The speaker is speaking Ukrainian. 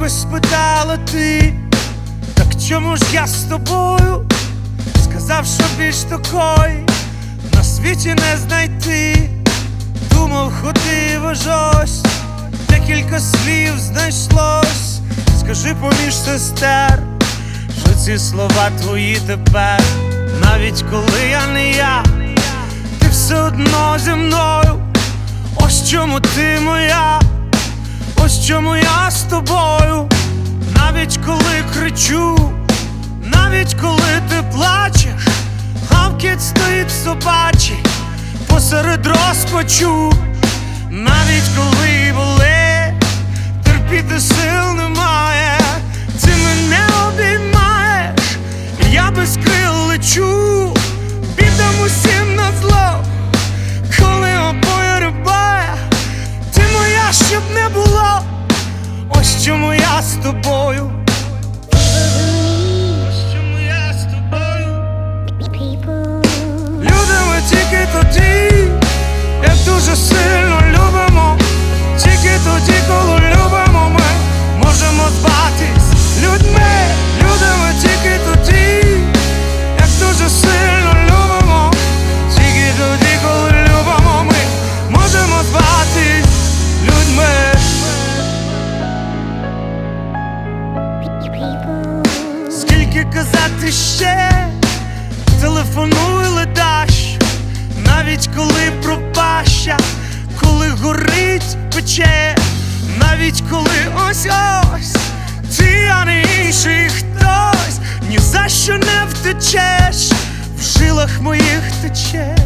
би спитала ти, так чому ж я з тобою? Сказав, що більш такої на світі не знайти. Думав, ходив аж ось, декілька слів знайшлось. Скажи поміж сестер, що ці слова твої тепер, навіть коли я не я, ти все одно зі мною. Ось чому ти чому я з тобою, навіть коли кричу, навіть коли ти плачеш, гавкіт стоїть собачий посеред розпачу, чому я з тобою. Чому я з тобою. Любимо тільки тоді, як дуже сильно казати ще? Телефонуй ледаш, навіть коли пропаща, коли горить пече, навіть коли ось ось ти, а не інший хтось, ні за що не втечеш, в жилах моїх течеш,